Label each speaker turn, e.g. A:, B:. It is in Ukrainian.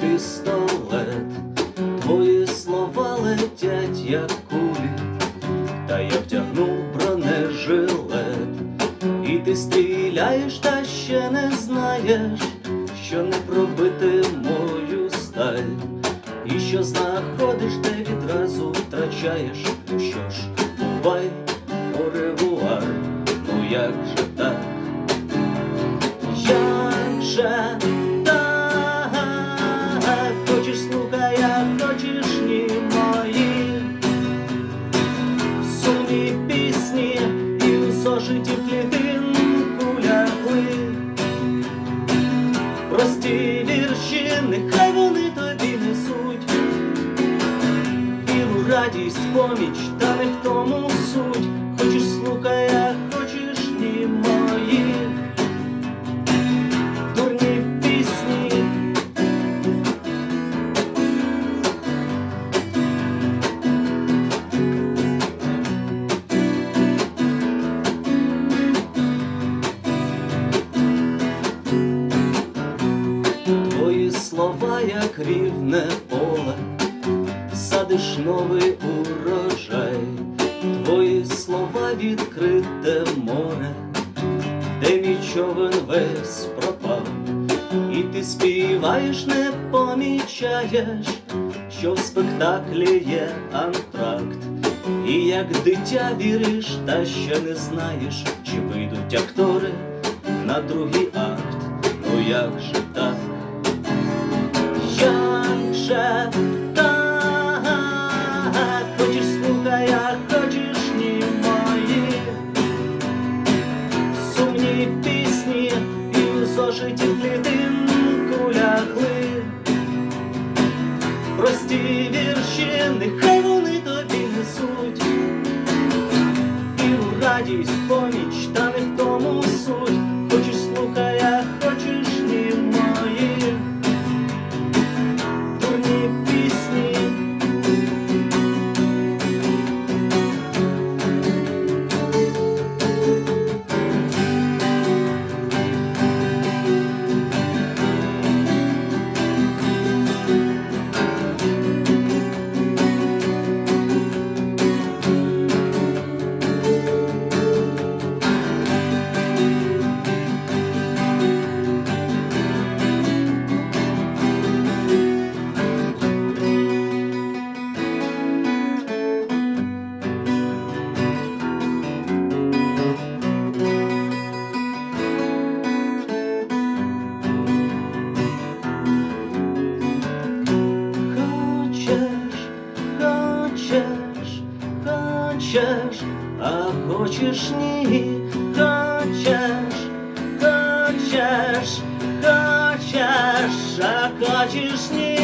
A: пістолет, твої слова летять, як кулі, та я втягну бронежилет, і ти стріляєш, та ще не знаєш, що не пробити мою сталь, і що знаходиш, де відразу втрачаєш. Що ж, бувай, оревуар, ну як же так? Зошиті клітинку лягли. Прості вірші, нехай вони тобі несуть. Віру, радість, поміч, та не в тому суть. Як рівне поле, садиш новий урожай, твої слова відкрите море, де мій човен весь пропав, і ти співаєш, не помічаєш, що в спектаклі є антракт, і як дитя віриш, та ще не знаєш, чи вийдуть актори на другий акт. Ну як же так? Же так? Хочеш слухай, а хочеш ні мої сумні пісні і зошиті клітинку лягли. Прості вірші, нехай вони тобі несуть. І у радість поміч, та не в тому суть. А хочеш ні, хочеш, хочеш, хочеш, а хочеш ні.